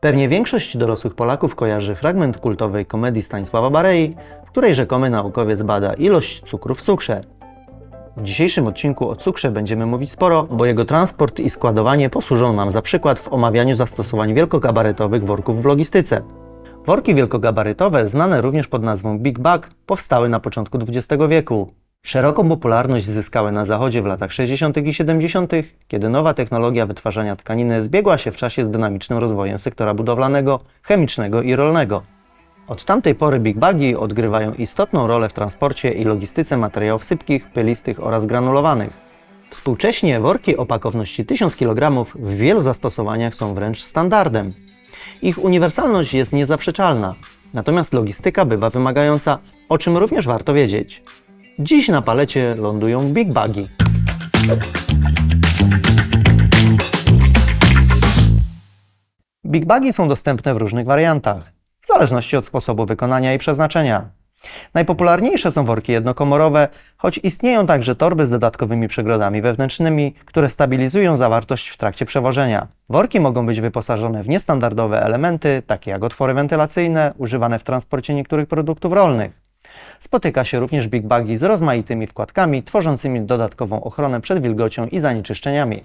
Pewnie większość dorosłych Polaków kojarzy fragment kultowej komedii Stanisława Barei, w której rzekomy naukowiec bada ilość cukru w cukrze. W dzisiejszym odcinku o cukrze będziemy mówić sporo, bo jego transport i składowanie posłużą nam za przykład w omawianiu zastosowań wielkogabarytowych worków w logistyce. Worki wielkogabarytowe, znane również pod nazwą Big Bag, powstały na początku XX wieku. Szeroką popularność zyskały na Zachodzie w latach 60. i 70., kiedy nowa technologia wytwarzania tkaniny zbiegła się w czasie z dynamicznym rozwojem sektora budowlanego, chemicznego i rolnego. Od tamtej pory Big Bagi odgrywają istotną rolę w transporcie i logistyce materiałów sypkich, pylistych oraz granulowanych. Współcześnie worki o pakowności 1000 kg w wielu zastosowaniach są wręcz standardem. Ich uniwersalność jest niezaprzeczalna, natomiast logistyka bywa wymagająca, o czym również warto wiedzieć. Dziś na palecie lądują Big Bagi. Big Bagi są dostępne w różnych wariantach, w zależności od sposobu wykonania i przeznaczenia. Najpopularniejsze są worki jednokomorowe, choć istnieją także torby z dodatkowymi przegrodami wewnętrznymi, które stabilizują zawartość w trakcie przewożenia. Worki mogą być wyposażone w niestandardowe elementy, takie jak otwory wentylacyjne, używane w transporcie niektórych produktów rolnych. Spotyka się również Big Bagi z rozmaitymi wkładkami, tworzącymi dodatkową ochronę przed wilgocią i zanieczyszczeniami.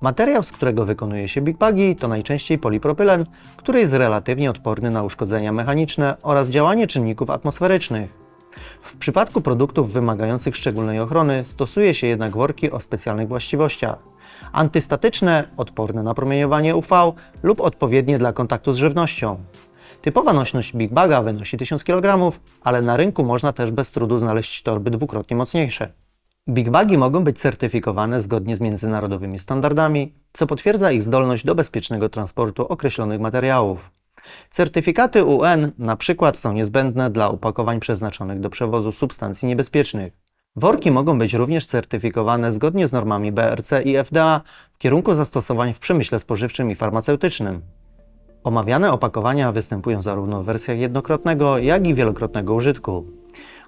Materiał, z którego wykonuje się Big Bagi, to najczęściej polipropylen, który jest relatywnie odporny na uszkodzenia mechaniczne oraz działanie czynników atmosferycznych. W przypadku produktów wymagających szczególnej ochrony stosuje się jednak worki o specjalnych właściwościach. Antystatyczne, odporne na promieniowanie UV lub odpowiednie dla kontaktu z żywnością. Typowa nośność Big Baga wynosi 1000 kg, ale na rynku można też bez trudu znaleźć torby dwukrotnie mocniejsze. Big Bagi mogą być certyfikowane zgodnie z międzynarodowymi standardami, co potwierdza ich zdolność do bezpiecznego transportu określonych materiałów. Certyfikaty UN na przykład są niezbędne dla opakowań przeznaczonych do przewozu substancji niebezpiecznych. Worki mogą być również certyfikowane zgodnie z normami BRC i FDA w kierunku zastosowań w przemyśle spożywczym i farmaceutycznym. Omawiane opakowania występują zarówno w wersjach jednokrotnego, jak i wielokrotnego użytku.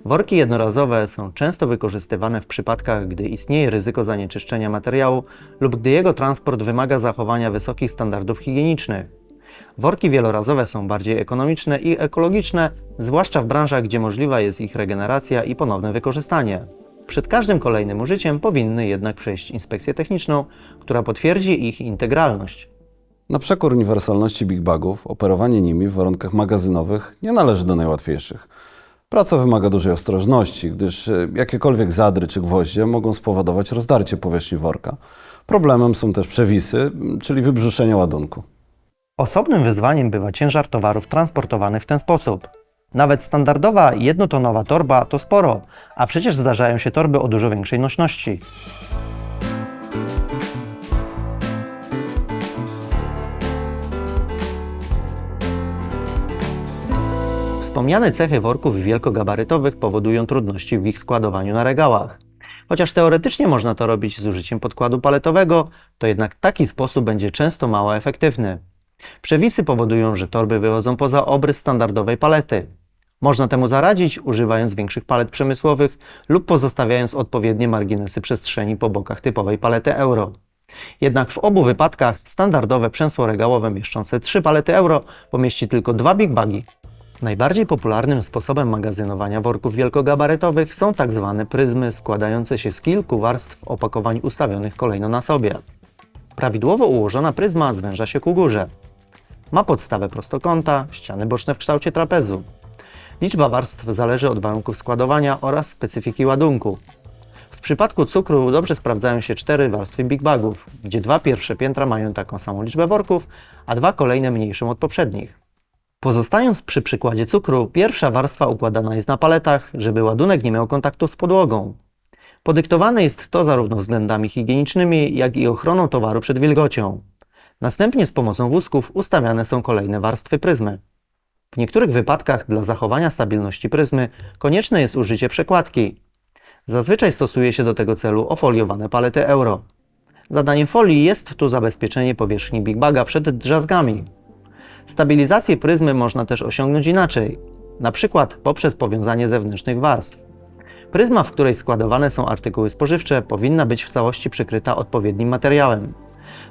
Worki jednorazowe są często wykorzystywane w przypadkach, gdy istnieje ryzyko zanieczyszczenia materiału lub gdy jego transport wymaga zachowania wysokich standardów higienicznych. Worki wielorazowe są bardziej ekonomiczne i ekologiczne, zwłaszcza w branżach, gdzie możliwa jest ich regeneracja i ponowne wykorzystanie. Przed każdym kolejnym użyciem powinny jednak przejść inspekcję techniczną, która potwierdzi ich integralność. Na przekór uniwersalności Big Bagów, operowanie nimi w warunkach magazynowych nie należy do najłatwiejszych. Praca wymaga dużej ostrożności, gdyż e, jakiekolwiek zadry czy gwoździe mogą spowodować rozdarcie powierzchni worka. Problemem są też przewisy, czyli wybrzuszenie ładunku. Osobnym wyzwaniem bywa ciężar towarów transportowanych w ten sposób. Nawet standardowa jednotonowa torba to sporo, a przecież zdarzają się torby o dużo większej nośności. Wspomniane cechy worków wielkogabarytowych powodują trudności w ich składowaniu na regałach. Chociaż teoretycznie można to robić z użyciem podkładu paletowego, to jednak taki sposób będzie często mało efektywny. Przewisy powodują, że torby wychodzą poza obrys standardowej palety. Można temu zaradzić, używając większych palet przemysłowych lub pozostawiając odpowiednie marginesy przestrzeni po bokach typowej palety euro. Jednak w obu wypadkach standardowe przęsło regałowe mieszczące 3 palety euro pomieści tylko dwa big bagi. Najbardziej popularnym sposobem magazynowania worków wielkogabarytowych są tak zwane pryzmy składające się z kilku warstw opakowań ustawionych kolejno na sobie. Prawidłowo ułożona pryzma zwęża się ku górze. Ma podstawę prostokąta, ściany boczne w kształcie trapezu. Liczba warstw zależy od warunków składowania oraz specyfiki ładunku. W przypadku cukru dobrze sprawdzają się cztery warstwy Big Bagów, gdzie dwa pierwsze piętra mają taką samą liczbę worków, a dwa kolejne mniejszą od poprzednich. Pozostając przy przykładzie cukru, pierwsza warstwa układana jest na paletach, żeby ładunek nie miał kontaktu z podłogą. Podyktowane jest to zarówno względami higienicznymi, jak i ochroną towaru przed wilgocią. Następnie z pomocą wózków ustawiane są kolejne warstwy pryzmy. W niektórych wypadkach dla zachowania stabilności pryzmy konieczne jest użycie przekładki. Zazwyczaj stosuje się do tego celu ofoliowane palety euro. Zadaniem folii jest tu zabezpieczenie powierzchni Big Baga przed drzazgami. Stabilizację pryzmy można też osiągnąć inaczej, na przykład poprzez powiązanie zewnętrznych warstw. Pryzma, w której składowane są artykuły spożywcze, powinna być w całości przykryta odpowiednim materiałem.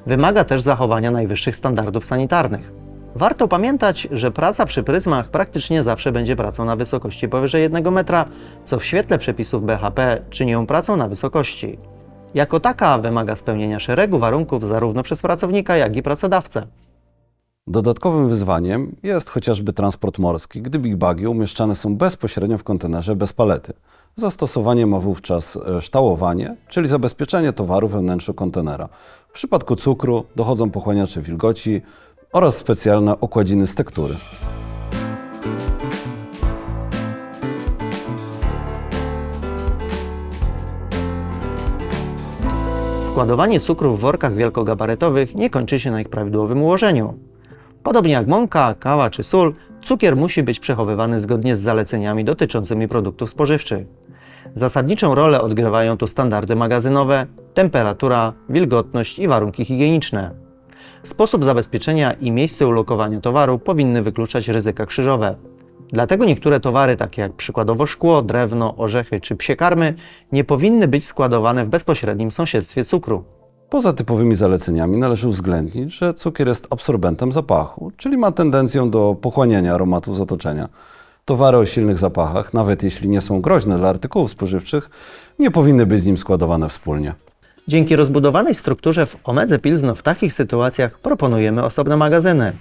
Wymaga też zachowania najwyższych standardów sanitarnych. Warto pamiętać, że praca przy pryzmach praktycznie zawsze będzie pracą na wysokości powyżej 1 metra, co w świetle przepisów BHP czyni ją pracą na wysokości. Jako taka wymaga spełnienia szeregu warunków zarówno przez pracownika, jak i pracodawcę. Dodatkowym wyzwaniem jest chociażby transport morski, gdy big bagi umieszczane są bezpośrednio w kontenerze bez palety. Zastosowanie ma wówczas e, ształowanie, czyli zabezpieczenie towaru we wnętrzu kontenera. W przypadku cukru dochodzą pochłaniacze wilgoci oraz specjalne okładziny z tektury. Składowanie cukru w workach wielkogabarytowych nie kończy się na ich prawidłowym ułożeniu. Podobnie jak mąka, kawa czy sól, cukier musi być przechowywany zgodnie z zaleceniami dotyczącymi produktów spożywczych. Zasadniczą rolę odgrywają tu standardy magazynowe, temperatura, wilgotność i warunki higieniczne. Sposób zabezpieczenia i miejsce ulokowania towaru powinny wykluczać ryzyka krzyżowe. Dlatego niektóre towary, takie jak przykładowo szkło, drewno, orzechy czy psie karmy, nie powinny być składowane w bezpośrednim sąsiedztwie cukru. Poza typowymi zaleceniami należy uwzględnić, że cukier jest absorbentem zapachu, czyli ma tendencję do pochłaniania aromatu z otoczenia. Towary o silnych zapachach, nawet jeśli nie są groźne dla artykułów spożywczych, nie powinny być z nim składowane wspólnie. Dzięki rozbudowanej strukturze w Omedze Pilzno w takich sytuacjach proponujemy osobne magazyny.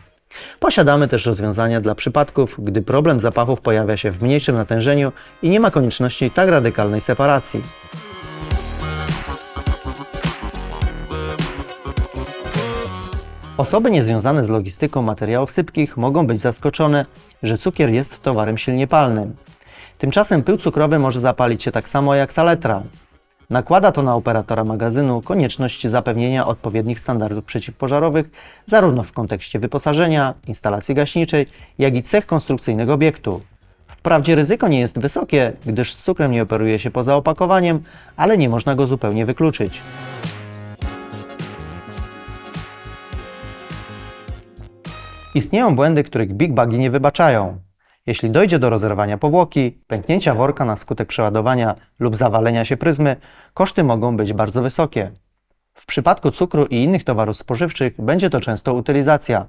Posiadamy też rozwiązania dla przypadków, gdy problem zapachów pojawia się w mniejszym natężeniu i nie ma konieczności tak radykalnej separacji. Osoby niezwiązane z logistyką materiałów sypkich mogą być zaskoczone, że cukier jest towarem silnie palnym. Tymczasem pył cukrowy może zapalić się tak samo jak saletra. Nakłada to na operatora magazynu konieczność zapewnienia odpowiednich standardów przeciwpożarowych, zarówno w kontekście wyposażenia, instalacji gaśniczej, jak i cech konstrukcyjnych obiektu. Wprawdzie ryzyko nie jest wysokie, gdyż z cukrem nie operuje się poza opakowaniem, ale nie można go zupełnie wykluczyć. Istnieją błędy, których Big Bagi nie wybaczają. Jeśli dojdzie do rozerwania powłoki, pęknięcia worka na skutek przeładowania lub zawalenia się pryzmy, koszty mogą być bardzo wysokie. W przypadku cukru i innych towarów spożywczych będzie to często utylizacja.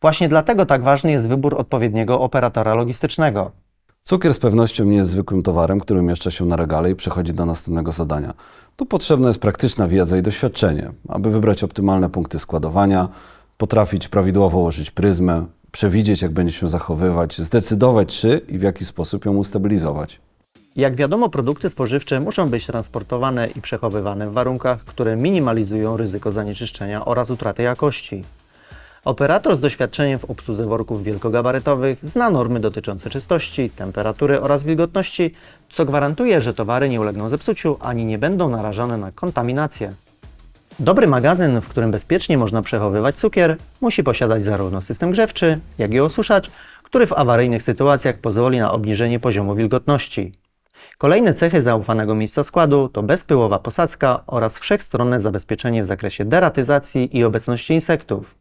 Właśnie dlatego tak ważny jest wybór odpowiedniego operatora logistycznego. Cukier z pewnością nie jest zwykłym towarem, który umieszcza się na regale i przechodzi do następnego zadania. Tu potrzebna jest praktyczna wiedza i doświadczenie, aby wybrać optymalne punkty składowania, potrafić prawidłowo ułożyć pryzmę, przewidzieć, jak będzie się zachowywać, zdecydować, czy i w jaki sposób ją ustabilizować. Jak wiadomo, produkty spożywcze muszą być transportowane i przechowywane w warunkach, które minimalizują ryzyko zanieczyszczenia oraz utraty jakości. Operator z doświadczeniem w obsłudze worków wielkogabarytowych zna normy dotyczące czystości, temperatury oraz wilgotności, co gwarantuje, że towary nie ulegną zepsuciu ani nie będą narażone na kontaminację. Dobry magazyn, w którym bezpiecznie można przechowywać cukier, musi posiadać zarówno system grzewczy, jak i osuszacz, który w awaryjnych sytuacjach pozwoli na obniżenie poziomu wilgotności. Kolejne cechy zaufanego miejsca składu to bezpyłowa posadzka oraz wszechstronne zabezpieczenie w zakresie deratyzacji i obecności insektów.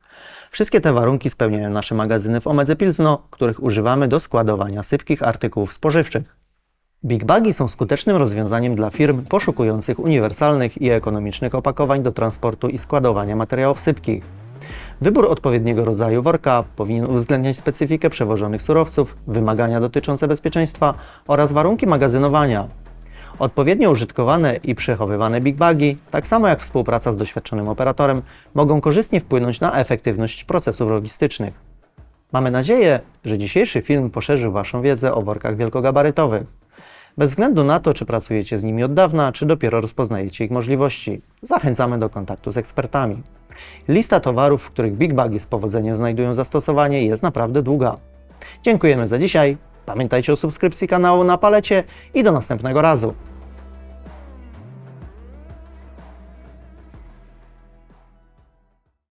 Wszystkie te warunki spełniają nasze magazyny w Omedze Pilzno, których używamy do składowania sypkich artykułów spożywczych. Big Bagi są skutecznym rozwiązaniem dla firm poszukujących uniwersalnych i ekonomicznych opakowań do transportu i składowania materiałów sypkich. Wybór odpowiedniego rodzaju worka powinien uwzględniać specyfikę przewożonych surowców, wymagania dotyczące bezpieczeństwa oraz warunki magazynowania. Odpowiednio użytkowane i przechowywane Big Bagi, tak samo jak współpraca z doświadczonym operatorem, mogą korzystnie wpłynąć na efektywność procesów logistycznych. Mamy nadzieję, że dzisiejszy film poszerzył Waszą wiedzę o workach wielkogabarytowych. Bez względu na to, czy pracujecie z nimi od dawna, czy dopiero rozpoznajecie ich możliwości, zachęcamy do kontaktu z ekspertami. Lista towarów, w których Big Bagi z powodzeniem znajdują zastosowanie, jest naprawdę długa. Dziękujemy za dzisiaj. Pamiętajcie o subskrypcji kanału na palecie i do następnego razu.